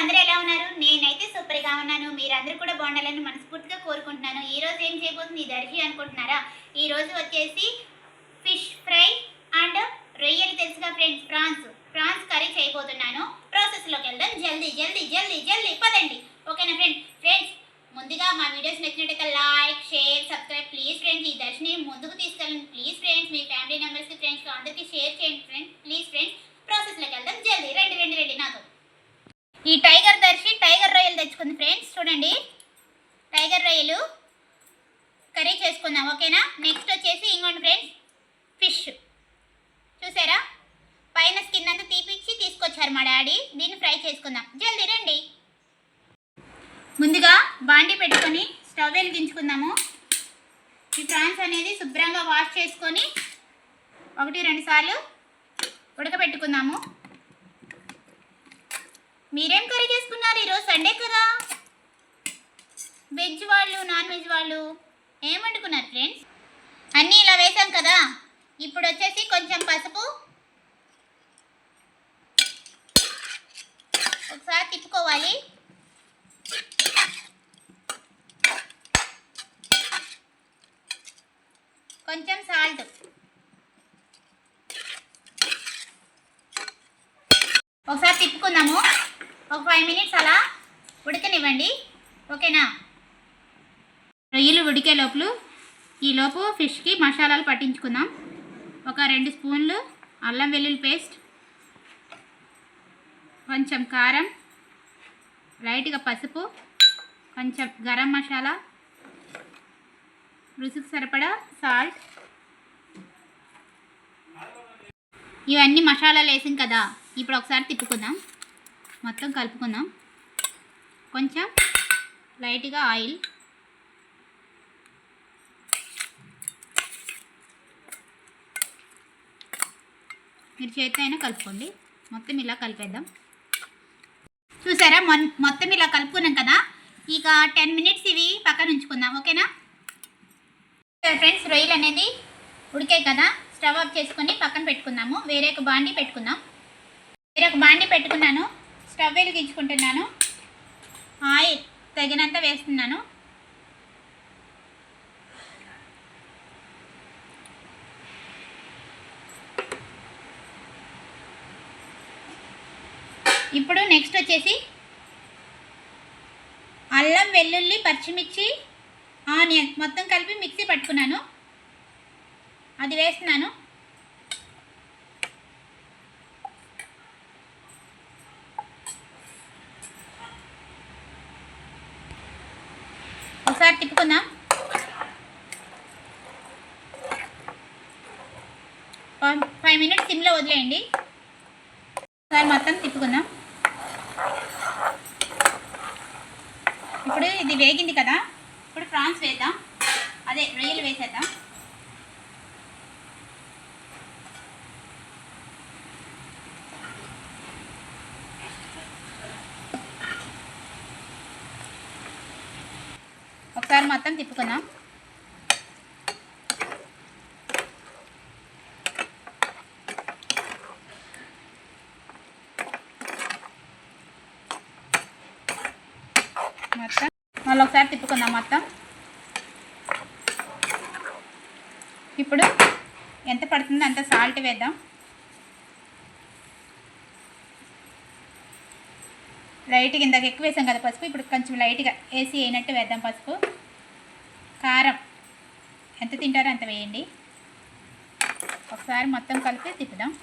అందరూ ఎలా ఉన్నారు? నేనైతే సూపర్గా ఉన్నాను. మీరందరూ కూడా బాగుండాలని మనస్ఫూర్తిగా కోరుకుంటున్నాను. ఈ రోజు ఏం చేయబోతుంది? ఈ దర్శి అనుకుంటున్నారా? ఈ రోజు వచ్చేసి ఫిష్ ఫ్రై అండ్ రొయ్యలు తెలుసుగా ఫ్రెండ్స్. ప్రాన్స్ ప్రాన్స్ కర్రీ చేయబోతున్నాను. ప్రాసెస్లోకి వెళ్దాం. జల్దీ జల్దీ జల్దీ జల్దీ. పదండి. ఓకేనా ఫ్రెండ్స్ ఫ్రెండ్స్ ముందుగా మా వీడియోస్ నచ్చినట్టయితే like share subscribe. Please friends ఈ దర్శిని ముందుకు తీసుకెళ్ళండి. ప్లీజ్ ఫ్రెండ్స్ మీ ఫ్యామిలీ మెంబర్స్కి ఫ్రెండ్స్కి అందరికీ షేర్ చేయండి ఫ్రెండ్స్ ప్లీజ్ ఫ్రెండ్స్ ప్రాసెస్లోకి వెళ్దాం. జల్దీ. రండి రండి రండి. నాతో. ఈ టైగర్ దర్శి టైగర్ రొయ్యలు తెచ్చుకుంది ఫ్రెండ్స్. చూడండి. టైగర్ రొయ్యలు కర్రీ చేసుకుందాం ఓకేనా? నెక్స్ట్ వచ్చేసి ఇంకోటి ఫ్రెండ్స్ ఫిష్. చూసారా? పైన స్కిన్ అంతా తీపిచ్చి తీసుకొచ్చారు మా డాడీ. దీన్ని ఫ్రై చేసుకుందాం. జల్దీ రండి. ముందుగా బాండి పెట్టుకొని స్టవ్ వెలిగించుకుందాము. ఈ ప్రాన్స్ అనేది శుభ్రంగా వాష్ చేసుకొని ఒకటి రెండు సార్లు ఉడకబెట్టుకుందాము. మీరేం కర్రీ చేసుకున్నారు ఈరోజు? సండే కదా? వెజ్ వాళ్ళు నాన్ వెజ్ వాళ్ళు ఏం వండుకున్నారు ఫ్రెండ్స్ అన్నీ ఇలా వేసాం కదా. ఇప్పుడు వచ్చేసి కొంచెం పసుపు. ఒకసారి తిప్పుకోవాలి. కొంచెం సాల్ట్ ఒకసారి తిప్పుకుందాము. ఫైవ్ మినిట్స్ అలా ఉడకనివ్వండి. ఓకేనా? రొయ్యలు ఉడికే లోపల ఈ లోపు ఫిష్కి మసాలాలు పట్టించుకుందాం. ఒక రెండు స్పూన్లు అల్లం వెల్లుల్లి పేస్ట్ కొంచెం కారం లైట్గా పసుపు కొంచెం గరం మసాలా రుచికి సరిపడా సాల్ట్ ఇవన్నీ మసాలాలు వేసాం కదా ఇప్పుడు ఒకసారి తిప్పుకుందాం. మొత్తం కలుపుకుందాం. కొంచెం లైట్గా ఆయిల్. మీరు చేతితో అయినా కలుపుకోండి. మొత్తం ఇలా కలిపేద్దాం. చూసారా? మొన్ మొత్తం ఇలా కలుపుకున్నాం కదా? ఇక టెన్ మినిట్స్ ఇవి పక్కన ఉంచుకుందాం. ఓకేనా? ఫ్రెండ్స్? రొయ్యలు అనేది ఉడికాయి కదా? స్టవ్ ఆఫ్ చేసుకొని పక్కన పెట్టుకుందాము. వేరే ఒక బాండి పెట్టుకుందాం. వేరే ఒక బాండి పెట్టుకున్నాను. స్టవ్ వెలిగించుకుంటున్నాను ఆయిల్ తగినంత వేస్తున్నాను. ఇప్పుడు నెక్స్ట్ వచ్చేసి అల్లం వెల్లుల్లి పచ్చిమిర్చి ఆనియన్ మొత్తం కలిపి మిక్సీ పట్టుకున్నాను. అది వేస్తున్నాను ఒకసారి తిప్పుకుందాం? ఫైవ్ మినిట్స్ సిమ్లో వదిలేయండి. ఒకసారి మొత్తం తిప్పుకుందాం. ఇప్పుడు ఇది వేగింది కదా? ఇప్పుడు ఫ్రాన్స్ వేద్దాం. అదే రొయ్యలు వేసేద్దాం ఒకసారి మొత్తం మొత్తం. మళ్ళీ ఒకసారి తిప్పుకుందాం మొత్తం. ఇప్పుడు ఎంత పడుతుందో అంత సాల్ట్ వేద్దాం. లైట్గా ఇందాక ఎక్కువ వేసాం కదా పసుపు ఇప్పుడు కొంచెం లైట్గా వేసి వేయనట్టు వేద్దాం పసుపు. కారం. ఎంత తింటారో అంత వేయండి. ఒకసారి మొత్తం కలిపి తిప్పుదాం.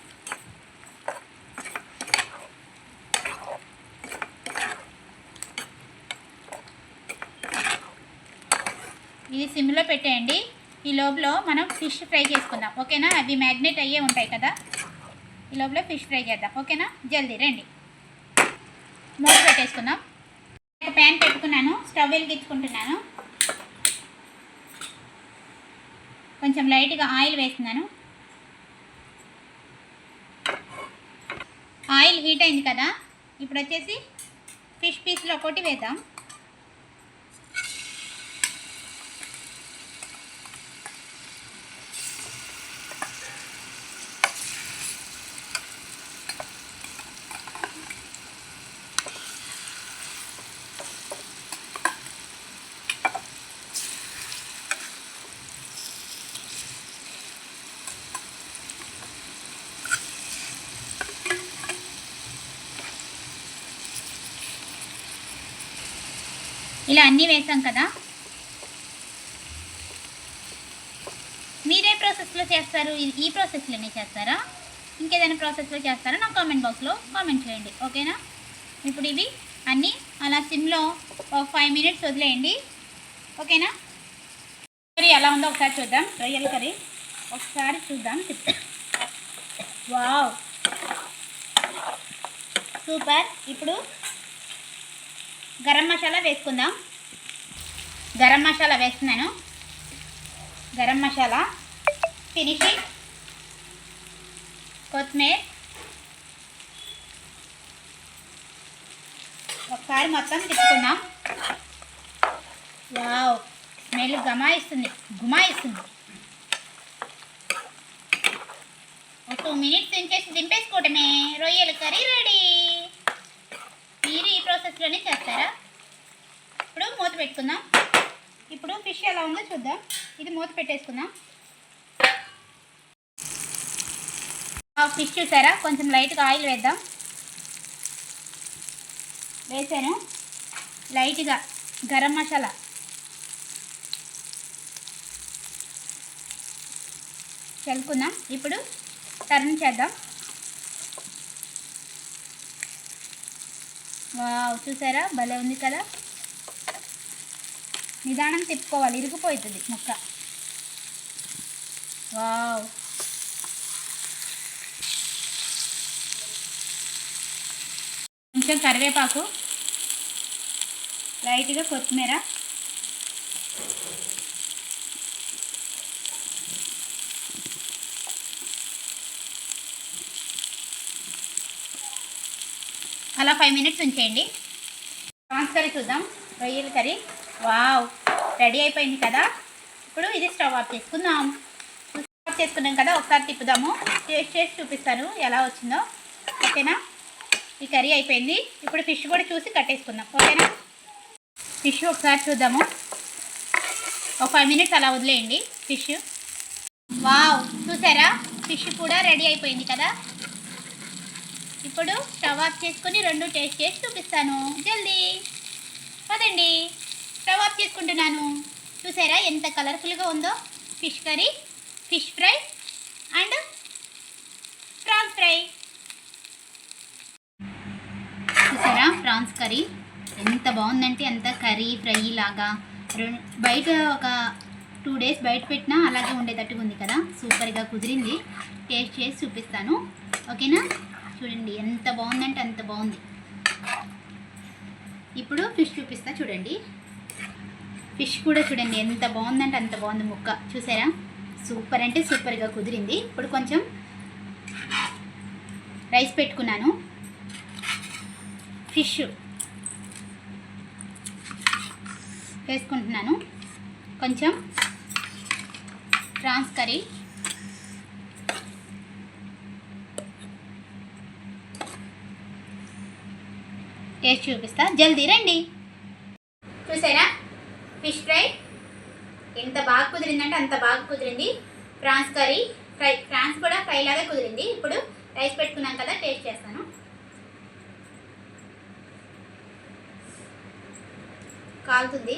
ఇది సిమ్లో పెట్టేయండి. ఈ లోపల మనం ఫిష్ ఫ్రై చేసుకుందాం. ఓకేనా? అవి మ్యాగ్నెట్ అయ్యే ఉంటాయి కదా? ఈ లోపల ఫిష్ ఫ్రై చేద్దాం. ఓకేనా? జల్దీ రండి. మూత పెట్టేసుకుందాం. ఒక ప్యాన్ పెట్టుకున్నాను. స్టవ్ వెలిగించుకుంటున్నాను. కొంచెం లైట్గా ఆయిల్ వేస్తున్నాను. ఆయిల్ హీట్ అయింది కదా? ఇప్పుడు వచ్చేసి ఫిష్ పీస్లో ఒకటి వేద్దాం. ఇలా అన్నీ వేసాం కదా? మీరే ప్రాసెస్లో చేస్తారు? ఈ ప్రాసెస్లోనే చేస్తారా? ఇంకేదైనా ప్రాసెస్లో చేస్తారా? నా కామెంట్ బాక్స్లో కామెంట్ చేయండి. ఓకేనా? ఇప్పుడు ఇవి అన్నీ అలా సిమ్లో ఒక ఫైవ్ మినిట్స్ వదిలేయండి. ఓకేనా? కర్రీ ఎలా ఉందో ఒకసారి చూద్దాం. రొయ్యల కర్రీ. ఒకసారి చూద్దాం. వావ్! సూపర్. ఇప్పుడు గరం మసాలా వేసుకుందాం. గరం మసాలా వేస్తున్నాను. గరం మసాలా ఫినిషింగ్ కొత్తిమీర ఒకసారి మొత్తం తిప్పుకుందాం వావ్ స్మెల్ గమాయిస్తుంది గుమాయిస్తుంది ఒక టూ మినిట్స్ దించేసి దింపేసుకోవటమే రొయ్యల కర్రీ రెడీ. మీరు చేస్తారా? ఇప్పుడు మూత పెట్టుకుందాం. ఇప్పుడు ఫిష్ ఎలా ఉందో చూద్దాం. ఇది మూత పెట్టేసుకుందాం. ఆ ఫిష్ చూసారా? కొంచెం లైట్గా ఆయిల్ వేద్దాం. వేసాను. లైట్గా గరం మసాలా. చల్లుకుందాం. ఇప్పుడు టర్న్ చేద్దాం. వావ్ చూసారా? భలే ఉంది కదా? నిదానం తిప్పుకోవాలి ఇరిగిపోతుంది ముక్క. వావ్. కొంచెం కరివేపాకు. లైట్గా కొత్తిమీర. అలా ఫైవ్ మినిట్స్ ఉంచేయండి. ప్రాన్స్ కర్రీ చూద్దాం. రొయ్యల కర్రీ. వావ్ రెడీ అయిపోయింది కదా? ఇప్పుడు ఇది స్టవ్ ఆఫ్ చేసుకుందాం. స్టవ్ ఆఫ్ చేసుకున్నాం కదా ఒకసారి తిప్పుదాము. టేస్ట్ చేసి చూపిస్తాను ఎలా వచ్చిందో. ఓకేనా? ఈ కర్రీ అయిపోయింది. ఇప్పుడు ఫిష్ కూడా చూసి కట్టేసుకుందాం. ఓకేనా? ఫిష్ ఒకసారి చూద్దాము. ఒక ఫైవ్ మినిట్స్ అలా వదిలేయండి ఫిష్. వావ్ చూసారా? ఫిష్ కూడా రెడీ అయిపోయింది కదా? ఇప్పుడు స్టవ్ ఆఫ్ చేసుకుని రెండు టేస్ట్ చేసి చూపిస్తాను. జల్దీ. పదండి. స్టవ్ ఆఫ్ చేసుకుంటున్నాను. చూసారా ఎంత కలర్ఫుల్గా ఉందో? Fish curry fish fry and prawns fry. చూసారా ప్రాన్స్ కర్రీ? ఎంత బాగుందంటే ఎంత కర్రీ ఫ్రై లాగా. బయట ఒక టూ డేస్ బయట పెట్టినా అలాగే ఉండేటట్టుగా ఉంది కదా. సూపర్గా కుదిరింది. టేస్ట్ చేసి చూపిస్తాను. ఓకేనా? చూడండి ఎంత బాగుందంటే అంత బాగుంది. ఇప్పుడు ఫిష్ చూపిస్తా చూడండి. ఫిష్ కూడా చూడండి ఎంత బాగుందంటే అంత బాగుంది ముక్క. చూసారా? సూపర్ అంటే సూపర్గా కుదిరింది. ఇప్పుడు కొంచెం రైస్ పెట్టుకున్నాను. ఫిష్ వేసుకుంటున్నాను. కొంచెం ప్రాన్స్ కర్రీ. టేస్ట్ చూపిస్తా. జల్దీ రండి. చూసారా? Fish fry. ఎంత బాగా కుదిరిందంటే అంత బాగా కుదిరింది. ప్రాన్స్ కర్రీ ఫ్రై ప్రాన్స్ కూడా ఫ్రై లాగా కుదిరింది. ఇప్పుడు రైస్ పెట్టుకున్నాం కదా టేస్ట్ చేస్తాను. కాలుతుంది.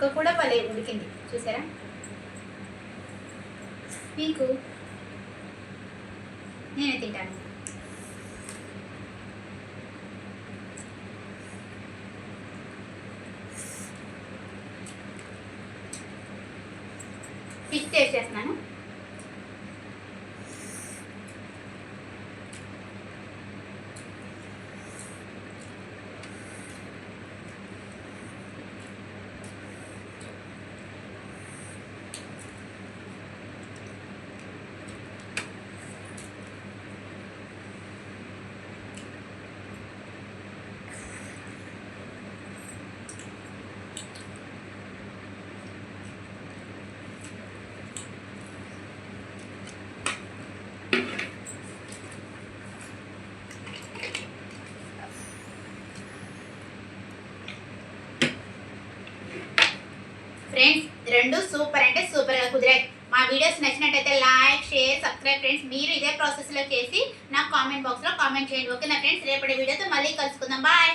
ముక్క కూడా భలే ఉడికింది. చూసారా? మీకు నేనే తింటాను. ఫిష్ టేస్ట్ చేస్తున్నాను. ఫ్రెండ్స్ రెండు సూపర్ అంటే సూపర్గా కుదిరాయి మా వీడియోస్ నచ్చినట్టయితే లైక్ షేర్ సబ్స్క్రైబ్ ఫ్రెండ్స్ మీరు ఇదే ప్రాసెస్లో చేసి నాకు కామెంట్ బాక్స్లో కామెంట్ చేయండి. ఓకేనా ఫ్రెండ్స్? రేపటి వీడియోతో మళ్ళీ కలుసుకుందాం. బాయ్